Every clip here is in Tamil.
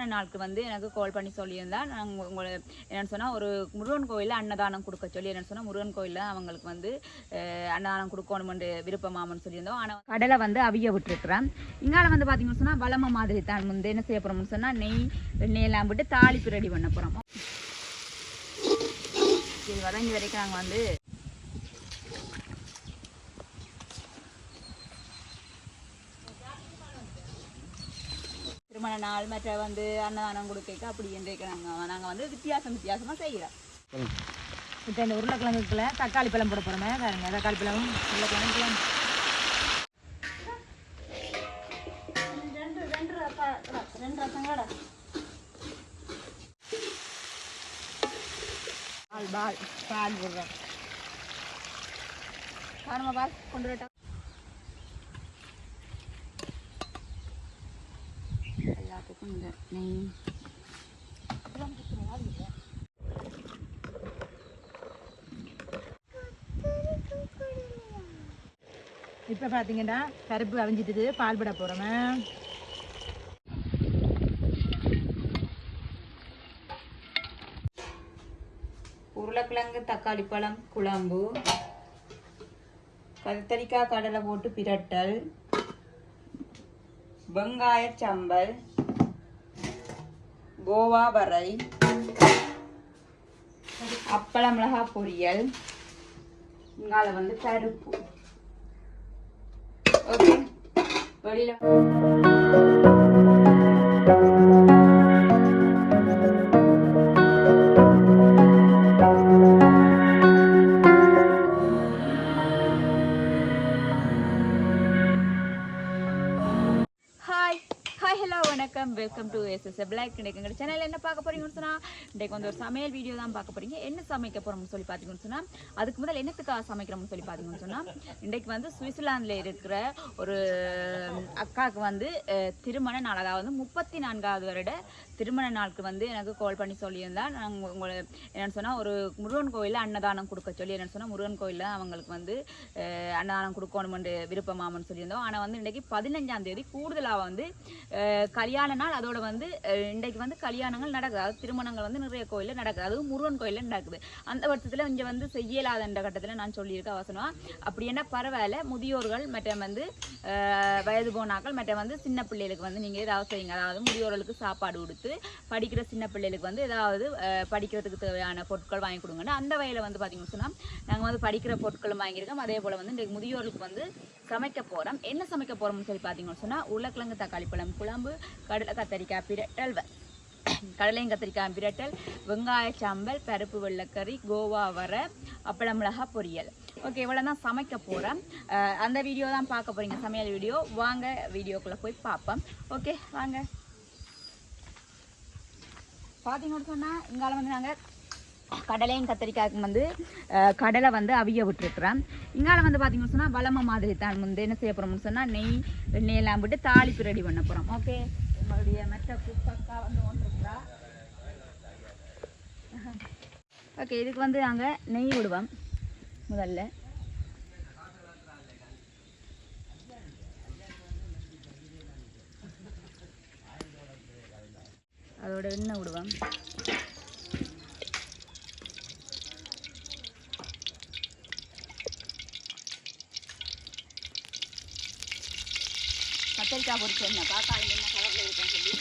திருமண நாளுக்கு வந்து எனக்கு கால் பண்ணி சொல்லியிருந்தா நாங்கள் உங்களை என்னென்னு சொன்னால் ஒரு முருகன் கோயிலில் அன்னதானம் கொடுக்க சொல்லி என்னென்னு சொன்னால் முருகன் கோயிலில் அவங்களுக்கு வந்து அன்னதானம் கொடுக்கணுமென்று விருப்பமாமன்னு சொல்லியிருந்தோம். ஆனால் கடலை வந்து அவிய விட்டுருக்குறேன். இங்கால வந்து பார்த்தீங்கன்னு சொன்னால் வளம மாதிரி தான் வந்து என்ன செய்ய போகிறோம்னு சொன்னால் நெய் எண்ணெயெல்லாம் விட்டு தாளிப்பு ரெடி பண்ண போகிறோம் இது வதங்கி வரைக்கும் நாங்கள் வந்து திருமண நாள் மற்ற வந்து அன்னதானம் கொடுக்க அப்படி என்றைக்கு நாங்கள் நாங்கள் வந்து வித்தியாசம் வித்தியாசமாக செய்கிறோம் இப்போ இந்த உருளைக்கிழங்குக்குள்ள தக்காளி பழம் போட போகிறோமே பாருங்க தக்காளி பழம் உருளைக்கிழங்கு பழம் ரெண்டு ரெண்டு ரெண்டு ரசம் கடை பால் பால் பால் போடுறோம். காணுமா பால் கொண்டு வரட்டா இந்த நெய் இப்போ பார்த்தீங்கன்னா பருப்பு அவிஞ்சிட்டுது பால் விட போகிறோமே உருளைக்கிழங்கு தக்காளி பழம் குழம்பு கத்தரிக்காய் கடலை போட்டு பிரட்டல் வெங்காய சம்பல் கோவா வரை. அப்பள மிளகா பொரியல். இங்கால வந்து பருப்பு ஓகே. வெளியில வெல்கம் டு எஸ் பிளாக் இன்றைக்கு எங்கள் சேனல் என்ன பார்க்க போறீங்கன்னு சொன்னால் இன்றைக்கு வந்து ஒரு சமையல் வீடியோ தான் பார்க்க போறீங்க. என்ன சமைக்க போகிறோம்னு சொல்லி பார்த்தீங்கன்னு சொன்னால் அதுக்கு முதல் என்னத்துக்காக சமைக்கிறோம்னு சொல்லி பார்த்தீங்கன்னு சொன்னால் இன்றைக்கு வந்து சுவிட்சர்லாந்தில் இருக்கிற ஒரு அக்காவுக்கு வந்து திருமண நாள் அதாவது முப்பத்தி நான்காவது வருட திருமண நாளுக்கு வந்து எனக்கு கால் பண்ணி சொல்லியிருந்தா. நாங்கள் உங்களை என்னென்னு சொன்னால் ஒரு முருகன் கோயிலில் அன்னதானம் கொடுக்க சொல்லி என்னென்னு சொன்னால் முருகன் கோயிலில் அவங்களுக்கு வந்து அன்னதானம் கொடுக்கணுமென்று விருப்பமாமன்னு சொல்லியிருந்தோம். ஆனால் வந்து இன்றைக்கு பதினஞ்சாம் தேதி கூடுதலாக வந்து கல்யாண நாள். அதோட வந்து இன்றைக்கு வந்து கல்யாணங்கள் நடக்குது. அதாவது திருமணங்கள் வந்து நிறைய கோயிலில் நடக்குது. அதுவும் முருகன் கோயிலில் நடக்குது. அந்த வருஷத்தில் இங்கே வந்து செய்யலாத என்ற கட்டத்தில் நான் சொல்லியிருக்க அவசரம் அப்படி என்ன பரவாயில்ல. முதியோர்கள் மற்ற வந்து வயது போனாக்கள் மற்ற வந்து சின்ன பிள்ளைகளுக்கு வந்து நீங்கள் ஏதாவது செய்யுங்க. அதாவது முதியோர்களுக்கு சாப்பாடு கொடுத்து படிக்கிற சின்ன பிள்ளைகளுக்கு வந்து ஏதாவது அஹ், படிக்கிறதுக்கு தேவையான பொருட்கள் வாங்கி கொடுங்கன்னு அந்த வகையில் வந்து பார்த்தீங்கன்னு சொன்னால் நாங்கள் வந்து படிக்கிற பொருட்களும் வாங்கியிருக்கோம். அதே போல் வந்து இன்றைக்கு முதியோர்களுக்கு வந்து சமைக்க போகிறோம் என்ன சமைக்க போகிறோம்னு சொல்லி பார்த்தீங்கன்னு சொன்னால் உருளைக்கிழங்கு தக்காளி பழம் குழம்பு கடலை கத்தரிக்காய் பிரட்டல் கடலையும் கத்திரிக்காய் பிரட்டல் வெங்காய சாம்பல் பருப்பு வெள்ளைக்கறி கோவா வர அப்பளம் மிளகா பொரியல். ஓகே இவ்வளோ தான் சமைக்க போகிறேன் அந்த வீடியோ தான் பார்க்க போகிறீங்க சமையல் வீடியோ. வாங்க வீடியோக்குள்ளே போய் பார்ப்போம். ஓகே வாங்க. பார்த்தீங்கன்னு சொன்னால் இங்கால வந்து நாங்கள் கடலையும் கத்திரிக்காய்க்கும் வந்து கடலை வந்து அவிய விட்டுருக்குறேன் இங்கால வந்து பார்த்தீங்கன்னு சொன்னால் வளம மாதிரி தான் வந்து என்ன செய்ய போகிறோம்னு சொன்னால் நெய் வெண்ணெய் எல்லாம் விட்டு தாளிப்பு ரெடி பண்ண போகிறோம் ஓகே நம்மளுடைய மெத்த குப்பக்கா வந்து ஒன்றுக்குறா ஓகே இதுக்கு வந்து நாங்கள் நெய் விடுவோம் முதல்ல. அதோட எண்ணெய் விடுவோம். கத்திரிக்காய் பொறிச்சு என்ன பாக்கா என்ன கலரில் இருக்குன்னு சொல்லி.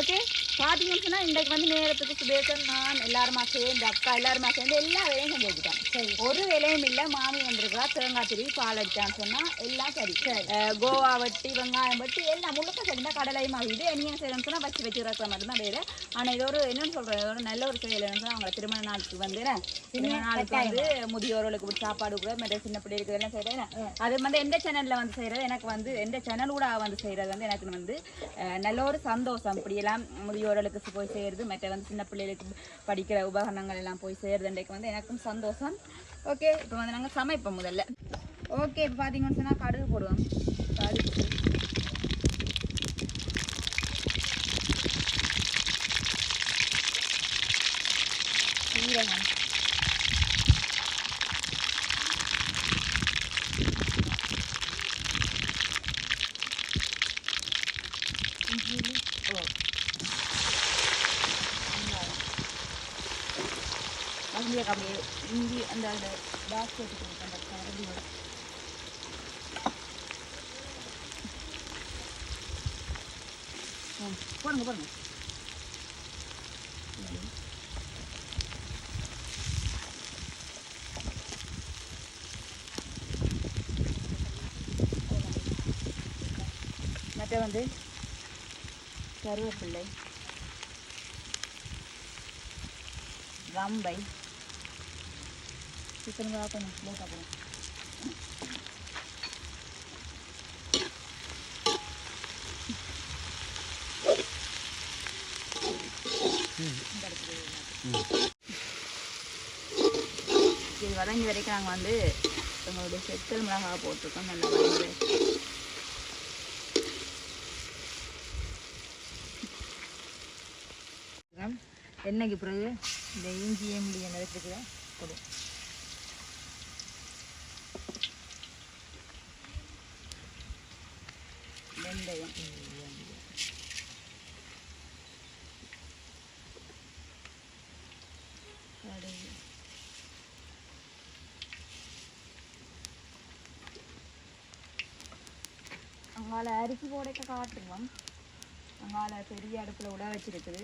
ஓகே? பார்த்தீங்கன்னு சொன்னால் இன்றைக்கு வந்து நேரத்துக்கு சுபேசன் நான் எல்லாருமா சேர்ந்து அக்கா எல்லாருமா சேர்ந்து எல்லா வேலையும் செஞ்சு வச்சுட்டேன் சரி ஒரு வேலையும் இல்லை மாமி வந்திருக்கா தேங்காய் திருவி பால் அடிச்சான்னு சொன்னால் எல்லாம் சரி கோவா வெட்டி வெங்காயம் வெட்டி எல்லாம் முழுக்க சரிந்தா கடலையும் இது என்ன செய்யணும்னு சொன்னால் வச்சு வச்சு இருக்கிற மாதிரி தான் வேறு ஆனால் இது ஒரு என்னன்னு சொல்கிறேன் ஒரு நல்ல ஒரு செயல் சொன்னால் அவங்க திருமண நாளுக்கு வந்து திருமண நாளுக்கு வந்து முதியோர்களுக்கு சாப்பாடு கூட மற்ற சின்ன பிள்ளைகளுக்கு எல்லாம் செய்கிறேன் அது வந்து எந்த சேனலில் வந்து செய்கிறது எனக்கு வந்து எந்த சேனல் கூட வந்து செய்கிறது வந்து எனக்கு வந்து நல்ல ஒரு சந்தோஷம் இப்படியெல்லாம் முதியோர்களுக்கு போய் செய்கிறது மற்ற வந்து சின்ன பிள்ளைகளுக்கு படிக்கிற உபகரணங்கள் எல்லாம் போய் செய்கிறது இன்றைக்கு வந்து எனக்கும் சந்தோஷம். ஓகே இப்போ வந்து நாங்கள் சமைப்போம் முதல்ல. ஓகே இப்போ பார்த்தீங்கன்னு சொன்னால் கடுகு போடுவோம். கடுகு சீரகம். அப்படியே அப்படியே இஞ்சி அந்த அந்த பாஸ்கெட்டுக்கு அந்த கரண்டி பாருங்க பாருங்க மற்ற வந்து கருவேப்பிள்ளை ரம்பை சிக்கன் கொஞ்சம் லேட்டாக போடும் இது வதங்கி வரைக்கும் நாங்கள் வந்து எங்களுடைய செத்தல் மிளகாய் போட்டிருக்கோம். நல்லா வதங்கி எண்ணெய்க்கு பிறகு? இந்த இஞ்சி ஏம்பி நிறத்துக்கு போடும் வெந்தயம் கடுகு அங்கால அரிசி போடைக்க காட்டுருவோம் அங்கால பெரிய அடுப்பில் விட வச்சிருக்குது.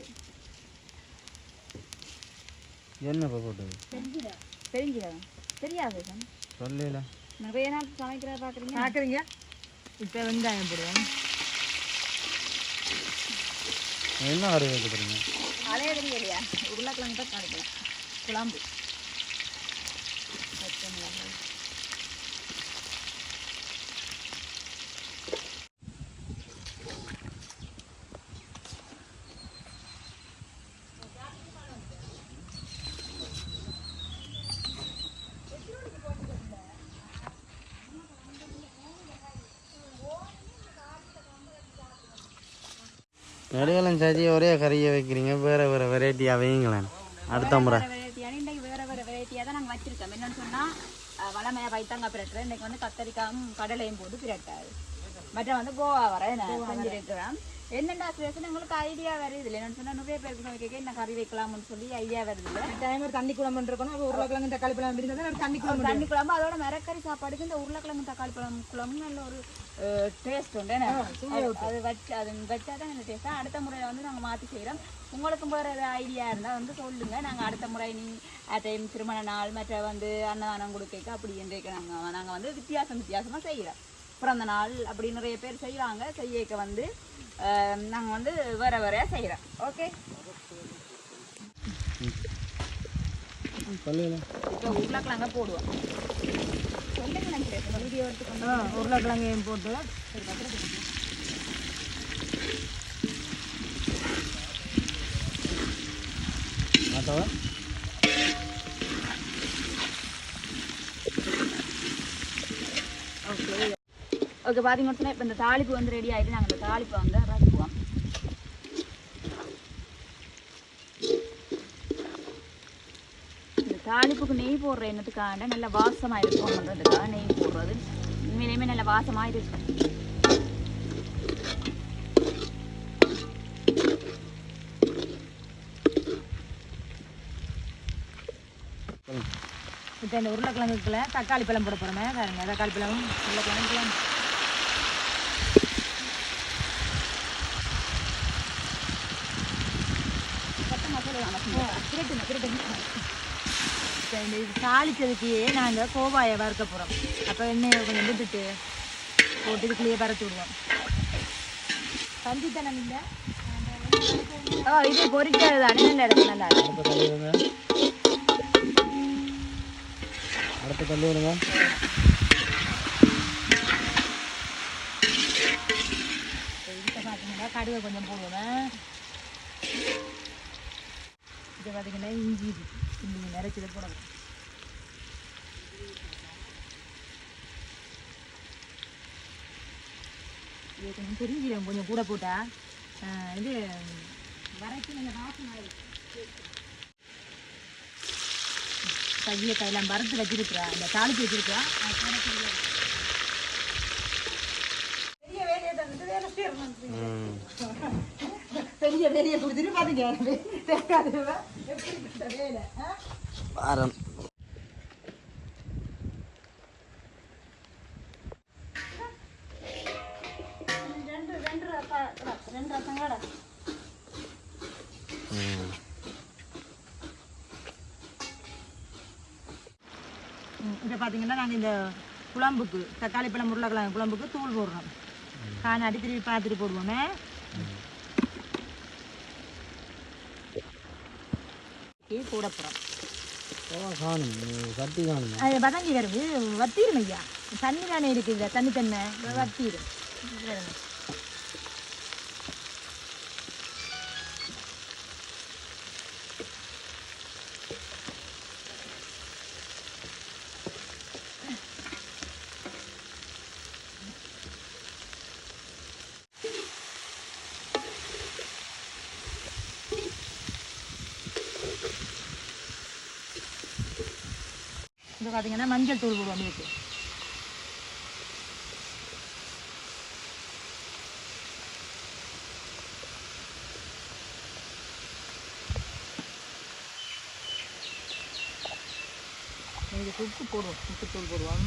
என்ன போட்டது தெரிஞ்சுக்கலாம் தெரியாது சொல்லல. நிறைய நாள் சமைக்கிறத பார்க்குறீங்க பார்க்குறீங்க இப்போ வெங்காயம் போடுவோம். என்ன வரை வைக்க போகிறீங்க தெரியலையா உருளைக்கிழங்கு தான் குழம்பு பச்சை மிளகாய் நடுவலம் சாச்சி ஒரே கறியை வைக்கிறீங்க. வேற வேற வெரைட்டியாக வைங்களேன் அடுத்த முறை. வேற வெரைட்டியான இன்றைக்கு வேற வெரைட்டியாக தான் நாங்கள் வச்சிருக்கோம். என்னன்னு சொன்னால் வளமையாக பைத்தாங்க பிரட்டுறேன். இன்னைக்கு வந்து கத்தரிக்காயும் கடலையும் போட்டு பிரட்டாரு. மற்ற வந்து கோவா வர நான் செஞ்சிருக்கிறேன் என்னென்ன ஸ்பெஷல் எங்களுக்கு ஐடியா வருது இல்லை என்னன்னு சொன்னால் நிறைய பேருக்கு சமைக்க என்ன கறி வைக்கலாம்னு சொல்லி ஐடியா வருது இல்லை டைம் ஒரு தண்ணி குழம்பு இருக்கணும். அப்போ உருளைக்கிழங்கு தக்காளி பழம் இருந்தால் ஒரு தண்ணி குழம்பு தண்ணி குழம்பு அதோட மிரக்கறி சாப்பாடுக்கு இந்த உருளைக்கிழங்கு தக்காளி பழம் குழம்பு நல்ல ஒரு டேஸ்ட் உண்டு? அது- அது வச்சு அது வச்சா தான் நல்ல டேஸ்ட்டாக அடுத்த முறை வந்து நாங்கள் மாற்றி செய்கிறோம் உங்களுக்கும் வேறு ஏதாவது ஐடியா இருந்தால் வந்து சொல்லுங்கள் நாங்கள் அடுத்த முறை நீ டைம் திருமண நாள் மற்ற வந்து அன்னதானம் கொடுக்க அப்படி என்றைக்கு நாங்கள் நாங்கள் வந்து வித்தியாசம் வித்தியாசமாக செய்கிறோம் பிறந்த நாள் அப்படி நிறைய பேர் செய்கிறாங்க செய்யக்க வந்து நாங்கள் வந்து வேற வேறையாக செய்கிறோம் ஓகே இப்போ உருளைக்கிழங்க போடுவோம். சொல்லுங்க வீடியோ எடுத்துக்கொண்டு ஆ உருளைக்கிழங்கையும் போட்டு? ஓகே ஓகே பார்த்தீங்கன்னு சொன்னால் இப்போ இந்த தாளிப்பு வந்து ரெடி ஆகிட்டு நாங்கள் இந்த தாளிப்பை வந்து ரசிக்குவோம் இந்த தாளிப்புக்கு நெய் போடுற எண்ணத்துக்காக நல்ல வாசமாக இருக்கும் பண்ணுறதுக்காக நெய் போடுறது. உண்மையிலேயுமே நல்ல வாசமாக இருக்கும் இப்போ இந்த உருளைக்கிழங்குக்குள்ள தக்காளி பழம் போட போகிறோமே தக்காளி பழம் உருளைக்கிழங்கு பழம் பச்சை மசாலா திருட்டுங்க திருட்டுங்க இப்போ இந்த இது தாளிச்சதுக்கே நாங்கள் கோவாயை வறுக்க போகிறோம் அப்போ எண்ணெயை கொஞ்சம் விட்டுட்டு போட்டு இதுக்குள்ளேயே பறத்து விடுவோம். பஞ்சித்தனம் இல்லை? ஓ இது பொரிக்கிறது தானே. நல்ல இடத்துல நல்லா இருக்கும் அடுத்த தள்ளி விடுங்க. கடுவை கொஞ்சம் போடுவேன் இது பார்த்தீங்கன்னா இஞ்சி இது. இஞ்சி நிறச்சி போடணும் இது கொஞ்சம் பெருஞ்சீரகம் கொஞ்சம் கூட போட்டா ஆஹ், இது வரைக்கும் நல்ல வாசனை கையில் கையெல்லாம் வறுத்து வச்சிருக்கிறா அந்த தாளிச்சு வச்சிருக்கா அது போட தெரியாது. பெரிய வேலையை கொடுத்துட்டு பாத்தீங்க தேங்காய் எப்படிப்பட்ட வேலை வாரம் இப்போ பார்த்தீங்கன்னா நாங்கள் இந்த குழம்புக்கு தக்காளி பழம் உருளைக்கிழங்கு குழம்புக்கு தூள் போடுறோம். காணாடி திருப்பி பார்த்துட்டு போடுவோமே. கூட போகிறோம் ஓ காணும் அது வதங்கி வருது வத்திரும் ஐயா தண்ணி தானே இருக்குது தண்ணி தண்ணி வத்திரும் பார்த்தீங்கன்னா மஞ்சள் தூள் போடுவோம் இதுக்கு இதுக்கு உப்பு போடுவோம். உப்பு தூள் போடுவோம்.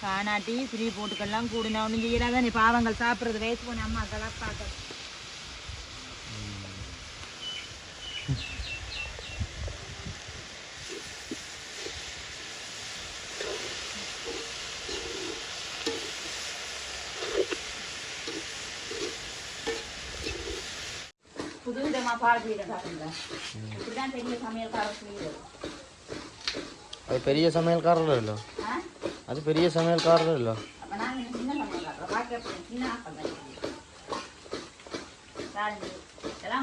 காணாட்டி ஃப்ரீ போட்டுக்கெல்லாம் கூடினா ஒன்றும் செய்யலாத நீ பாவங்கள் சாப்பிட்றது வயசு போன அம்மா அதெல்லாம் பார்க்க புது விதமா பால் பீட சாப்பிடுங்க இப்படிதான் பெரிய சமையல்காரர் செய்யுது அது பெரிய சமையல்காரர் இல்லை? அது பெரிய சமையல்காரர் இல்லை? அப்ப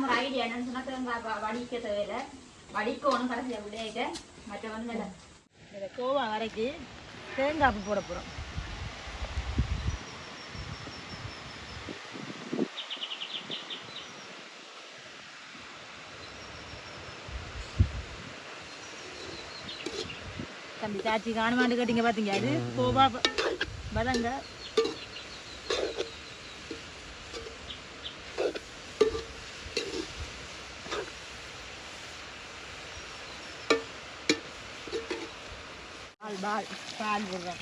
ஒரு ஐடியா என்னன்னு வடிக்க வடிக்கணும் கடைசியாக விடையிட்ட மற்ற வந்து கோவா வரைக்கும் தேங்காய் போட போகிறோம் தம்பி சாச்சி காணுமாண்டு கேட்டீங்க பார்த்தீங்க அது கோவா ப- வதங்க பால் பால் பால் போடுறோம்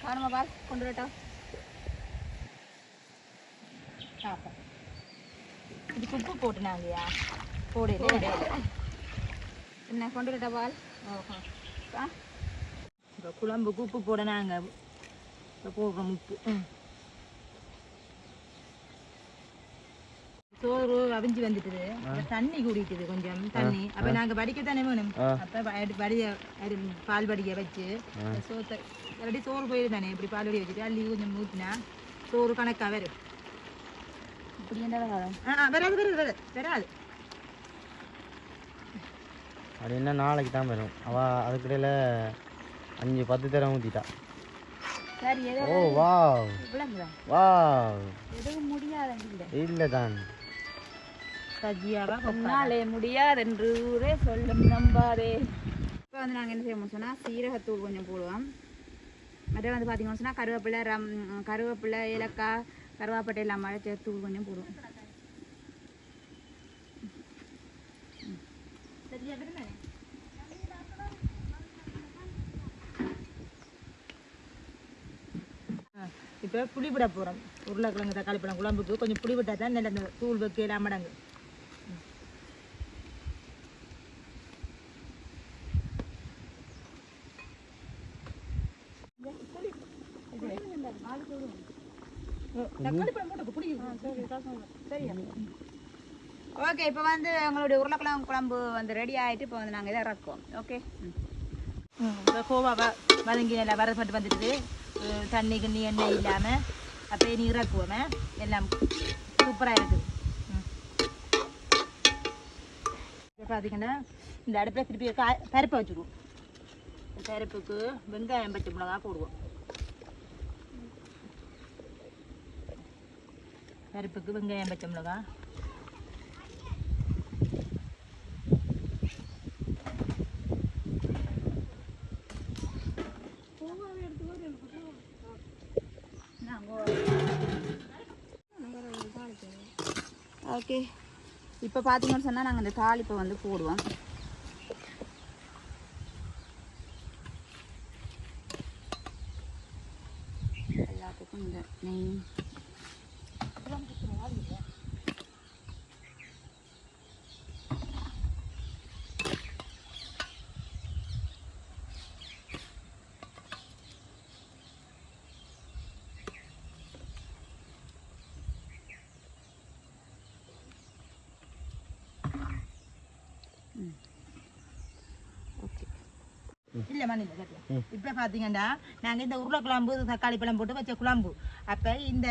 காணுமா பால்? கொண்டு வரட்டா. சாப்பிட்றோம் இதுக்கு உப்பு போட்டு நாங்கயா போடல என்ன கொண்டு வரட்டா பால்? ஆ? இப்போ குழம்புக்கு உப்பு போட நாங்கள் இப்போ போடுறோம் உப்பு. சோறு அவிஞ்சு வந்துட்டுது. அப்ப தண்ணி குடிக்குது கொஞ்சம் தண்ணி. அப்ப நாங்க வடிக்கத்தானே வேணும். ஆ. அப்ப வடி- வடிய பால் வடிய வச்சு சோத்தை ஆல்ரெடி சோறு போயிடு தானே இப்படி பால் வடிய வச்சுட்டு அள்ளி கொஞ்சம் ஊற்றினா சோறு கணக்கா வரும். இப்படி என்ன வராது வராது வராது வராது. அது என்ன நாளைக்கு தான் வரும். அவ அதுக்கிடையில் அஞ்சு பத்து தரம் ஊற்றிட்டா ஓ வாவ். விளங்குதா? வாவ். எதுவும் முடியாதுன்னு இல்லை தான் உன்னாலே முடியாதென்று ஊரே சொல்லும் நம்பாதே. இப்போ வந்து நாங்கள் என்ன செய்யணும் சொன்னால் சீரகத்தூள் கொஞ்சம் போடுவோம். மற்ற வந்து பார்த்தீங்கன்னு சொன்னால் கருவேப்பிலை ரம் கருவேப்பிலை ஏலக்காய் கருவாப்பட்டை எல்லாம் மழைச்ச தூள் கொஞ்சம் போடுவோம். இப்போ புளி விட போகிறோம் உருளைக்கிழங்கு தக்காளி பழம் குழம்புக்கு கொஞ்சம் புளி விட்டா தான் நல்ல அந்த தூள் மடங்கு. புளி சரியா? ஓகே இப்போ வந்து எங்களுடைய உருளைக்கிழங்கு குழம்பு வந்து ரெடி ஆகிட்டு இப்போ வந்து நாங்கள் இதை இறக்குவோம். ஓகே? இப்போ கோவா வ- வதங்கி நல்லா வரப்பட்டு வந்துடுது. தண்ணி கிண்ணி எண்ணெய் இல்லாமல் அப்படியே நீ இறக்குவோமே எல்லாம் சூப்பராக இருக்குது பார்த்தீங்கன்னா இந்த அடுப்பில் திருப்பி காய் பருப்பை வச்சுருவோம் பருப்புக்கு வெங்காயம் பச்சை மிளகா போடுவோம் பருப்புக்கு வெங்காயம் பச்சை மிளகா நாங்கள் ஓகே இப்போ பார்த்தீங்கன்னு சொன்னால் நாங்கள் இந்த தாளிப்பை வந்து போடுவோம் எல்லாத்துக்கும் இந்த நெய் ஓகே இல்ல மணி இல்ல சத்தியம். இப்ப பாத்தீங்கன்னா நாங்க இந்த உருளைக்குழம்பு தக்காளி பழம் போட்டு வச்ச குழம்பு. அப்ப இந்த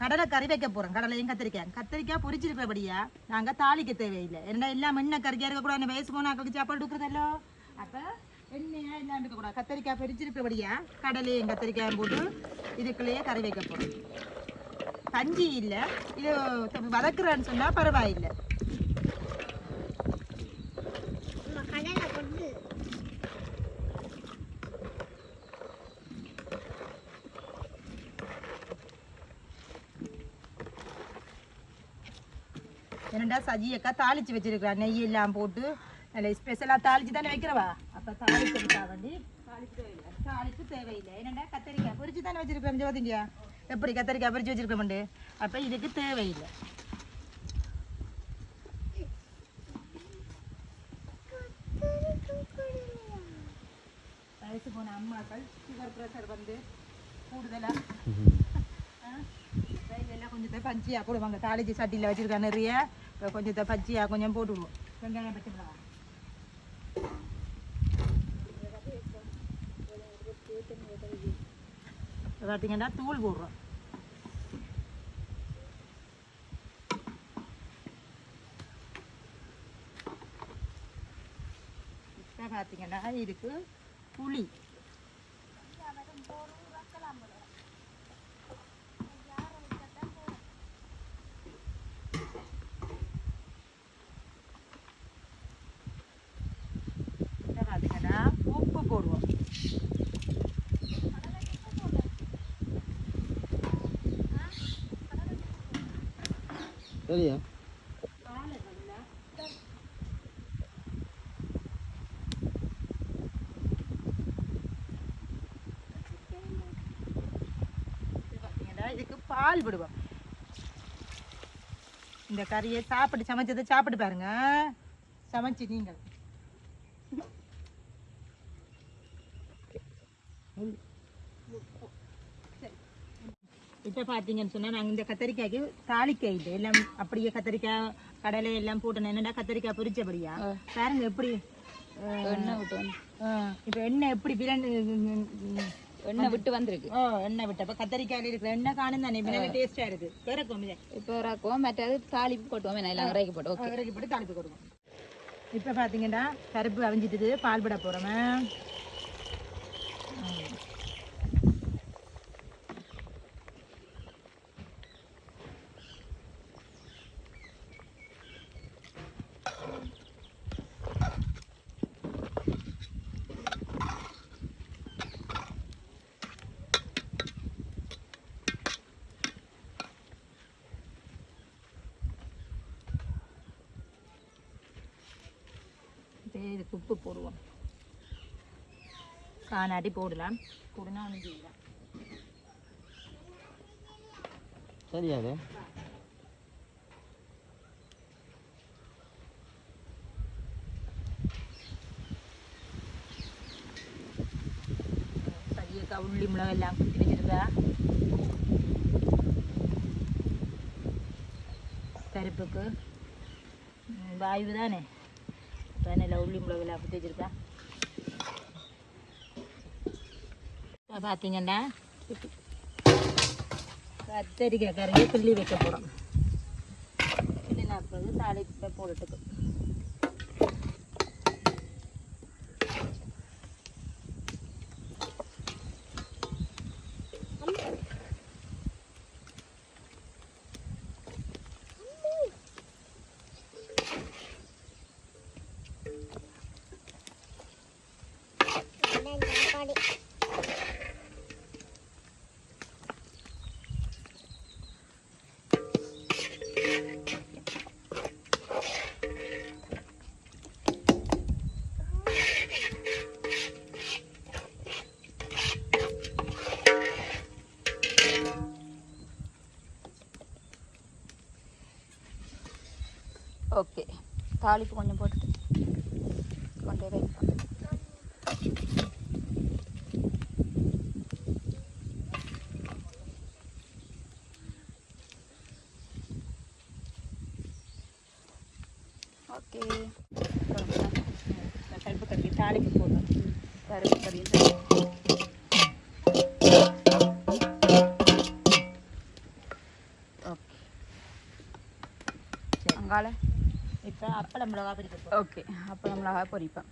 கடலை கறி வைக்க போறோம். கடலையும் கத்திரிக்காய். கத்திரிக்காய் பொரிச்சிருப்பபடியா நாங்க தாளிக்க தேவையில்லை. ஏன்னா எல்லாம் எண்ணெய் கறிக்கா இருக்கக்கூடாது? வயசு போனாக்களுக்கு சாப்பாடு கொடுக்குறதல்லோ? அப்ப எண்ணெயா எல்லாம் இருக்கக்கூடாது. கத்திரிக்காய் பொரிச்சிருப்பபடியா கடலையும் கத்திரிக்காயும் போட்டு இதுக்குள்ளேயே கறி வைக்க போறோம். பஞ்சி இல்ல. இது வதக்குறேன்னு சொன்னா பரவாயில்லை. சஜியக்கா தாளிச்சு வச்சிருக்கிறா நெய் எல்லாம் போட்டு நல்ல ஸ்பெஷலாக தாளிச்சு தானே வைக்கிறவா அப்போ தாளிக்கிறதுக்காக வேண்டி தாளிச்சு தேவையில்லை தாளிச்சு என்னடா கத்தரிக்காய் பொரிச்சு தானே வச்சிருக்கோம் ஜோதிங்க எப்படி கத்தரிக்காய் பொரிச்சு வச்சிருக்கோம்ண்டு அப்போ இதுக்கு தேவையில்லை வயசு போன அம்மாக்கள் சுகர் ப்ரெஷர் வந்து கூடுதலாக எல்லாம் கொஞ்சத்தை பச்சியாக போடுவாங்க தாளிச்சு சட்டியில் வச்சிருக்கா நிறைய கொஞ்சம் கொஞ்சத்தை பச்சியாக கொஞ்சம் போட்டுவிடுவோம் வெங்காயம் பச்சை மிளகாய் பார்த்தீங்கன்னா தூள் போடுறோம் இப்போ பார்த்தீங்கன்னா இதுக்கு புளி இப்போ பார்த்தீங்கன்னா உப்பு போடுவோம் சரியா இதுக்கு பால் விடுவோம் இந்த கறியை சாப்பிட்டு சமைச்சதை சாப்பிட்டு பாருங்க. சமைச்சு நீங்கள் இப்போ பார்த்தீங்கன்னு சொன்னால் நாங்கள் இந்த கத்தரிக்காய்க்கு தாளிக்க இல்லை எல்லாம் அப்படியே கத்தரிக்காய் கடலை எல்லாம் போட்டு என்னடா கத்தரிக்காய் பொரிச்சபடியா? பாருங்க எப்படி எண்ணெய் விட்டு வந்து. இப்போ எண்ணெய் எப்படி எண்ணெய் விட்டு வந்திருக்கு. ஓ எண்ணெய் விட்டப்ப கத்தரிக்காயில இருக்கிற எண்ணெய் காணும் தானே நல்ல டேஸ்டா இருக்கு. பிறக்கும் இதை இப்போ இறக்குவோம் மற்றது தாளிப்பு கொட்டுவோம் நான் எல்லாம் இறக்கி போட்டு ஓகே. இறக்கி போட்டு தாளிப்பு கொடுக்கும் இப்போ பார்த்தீங்கன்னா பருப்பு அவிஞ்சிட்டுது பால் விட போகிறோமே இதுக்கு உப்பு போடுவோம். காணாட்டி போடலாம். போடுனா ஒன்றும் செய்யலாம் சரியா அது சரியக்கா உள்ளி மிளகு எல்லாம் குத்தி வச்சிருக்கா. பருப்புக்கு ம், வாயு தானே? அதனால உள்ளி மிளகுல அப்படி குத்தி இப்போ பார்த்தீங்கன்னா கத்தரிக்காய் கறியை கிள்ளி வைக்க போகிறோம் கிள்ளி நாற்பது தாளிப்பை போட்டுட்டு Oke, tali pokoknya buat okay கருப்பு கறி தாளிக்கு போடுறோம் கருப்பு கறி ஓகே சரி. அங்கால இப்போ அப்பளம் மிளகா பிடிக்க ஓகே அப்பளம் மிளகா பொரிப்பேன்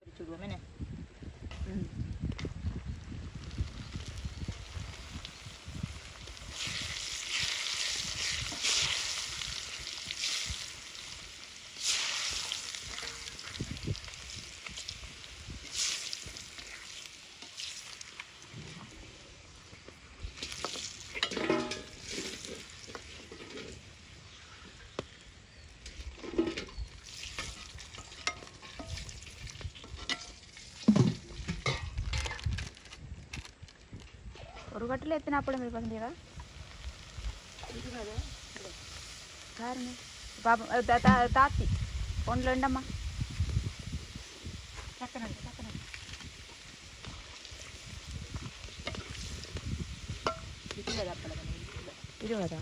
பிடிச்சி விடுவோம் என்ன ம் ஒரு கட்டில் எத்தனை அப்பளம் இருக்கு பார்த்தீங்களா பாருங்க. பாப்போம் தாத்தி. ஒன்றில் ரெண்டம்மா. சக்கரை சக்கரை. இருபது அப்பளம் இருபதா.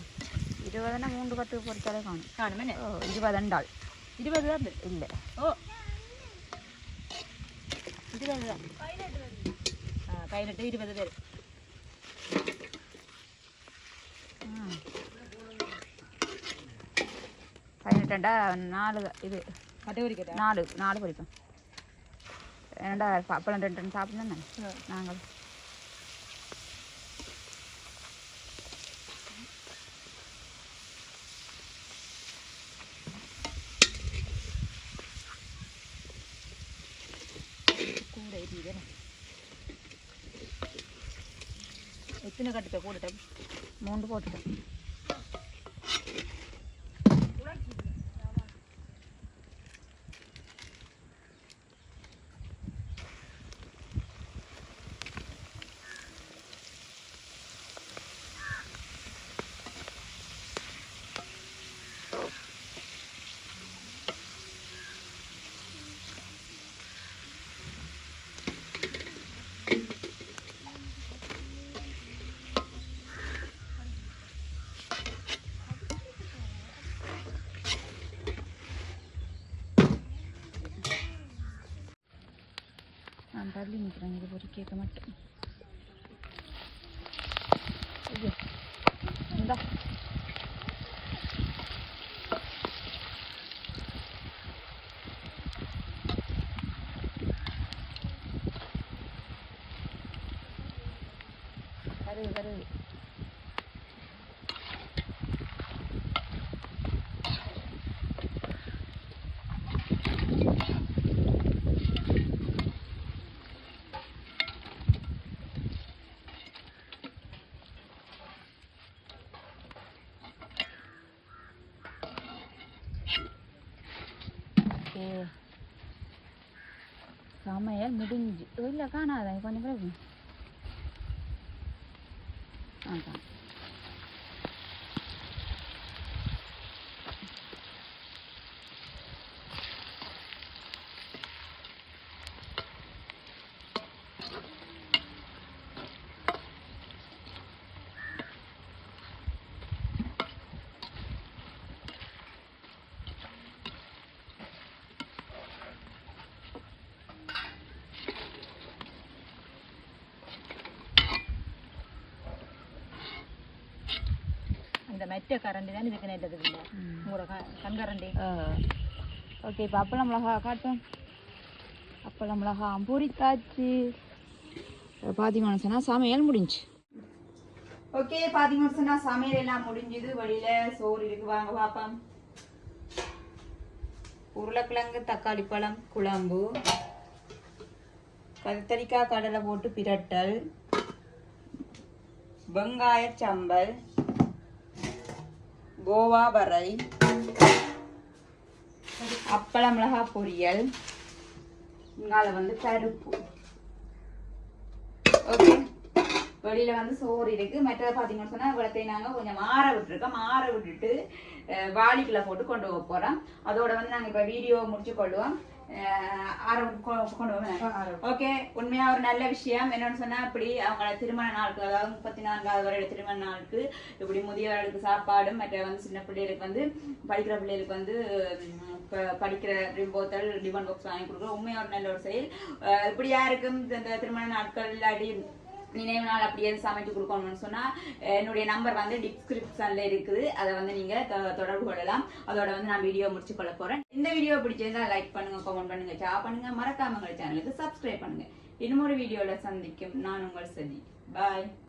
இருபதுன்னா மூன்று கட்டுக்கு பொறுத்தாலே காணும். காணும் ஓ இருபதண்டாள். இருபது தான் இல்லை. ஓ. இருபது தான். ஆ பதினெட்டு இருபது பேர். பதினெட்டுண்டா நாலு இது. நாலு நாலு பொரிப்பேன் ரெண்டா அப்பளம் ரெண்டு ரெண்டு சாப்பிடணும் நாங்கள். எத்தனை கட்டுப்பை போட்டுட்டேன் மூன்று போட்டுட்டேன் நான் தள்ளி நிற்கிறேன் இது ஒரு கேட்க மாட்டேன் ஐயோ இந்தா வருது வருது ஓகே சமையல் முடிஞ்சு இல்லை காணாத கொஞ்சம் பிறகு அந்த மெட்ட கரண்டி தான் இதுக்கு நேட்டது இல்லை. உங்களோட க- கண் கரண்டி ஓகே இப்போ அப்பளம் மிளகா காட்டும். அப்பளம் மிளகா பொரித்தாச்சு பார்த்தீங்கன்னு சொன்னால் சமையல் முடிஞ்சு. ஓகே பார்த்தீங்கன்னு சொன்னால் சமையல் எல்லாம் முடிஞ்சுது. வழியில் சோறு இருக்கு. வாங்க பாப்போம். உருளைக்கிழங்கு தக்காளி பழம் குழம்பு. கத்தரிக்காய் கடலை போட்டு பிரட்டல். வெங்காய சம்பல். கோவா வரை. அப்பள மிளகா பொரியல். இங்கால வந்து பருப்பு ஓகே வெளியில வந்து சோறு இருக்கு. மற்ற பாத்தீங்கன்னு சொன்னா இவ்வளத்தை நாங்க கொஞ்சம் ஆற விட்டுருக்கோம். ஆற விட்டுட்டு வாளிக்குள்ள போட்டு கொண்டு போக போறோம். அதோட வந்து நாங்க இப்ப வீடியோ முடிச்சு கொள்ளுவோம். அஹ், ஆற விட்டு கொ- கொண்டு போவோம் ஓகே உண்மையா ஒரு நல்ல விஷயம். என்னன்னு சொன்னா இப்படி அவங்க திருமண நாளுக்கு அதாவது முப்பத்தி நான்காவது வருட திருமண நாளுக்கு இப்படி முதியவர்களுக்கு சாப்பாடும் மற்ற வந்து சின்ன பிள்ளைகளுக்கு வந்து படிக்கிற பிள்ளைகளுக்கு வந்து படிக்கிற போத்தல் டிபன் பாக்ஸ் வாங்கி கொடுக்குறோம் உண்மையா ஒரு நல்ல ஒரு செயல். இப்படி யாருக்கும் இந்த திருமண நாட்கள் இல்லாட்டி நினைவு நாள் அப்படியே சமைச்சு கொடுக்கணும்னு சொன்னா என்னுடைய நம்பர் வந்து டிஸ்கிரிப்ஷனில் இருக்குது. அதை வந்து நீங்க தொ- தொடர்பு கொள்ளலாம். அதோட வந்து நான் வீடியோ முடிச்சு கொள்ள போறேன். இந்த வீடியோ பிடிச்சிருந்தா லைக் பண்ணுங்க கமெண்ட் பண்ணுங்க ஷேர் பண்ணுங்க. மறக்காம சேனலுக்கு சப்ஸ்கிரைப் பண்ணுங்கள் இன்னும் ஒரு சந்திக்கும். நான் உங்கள் சதி பாய்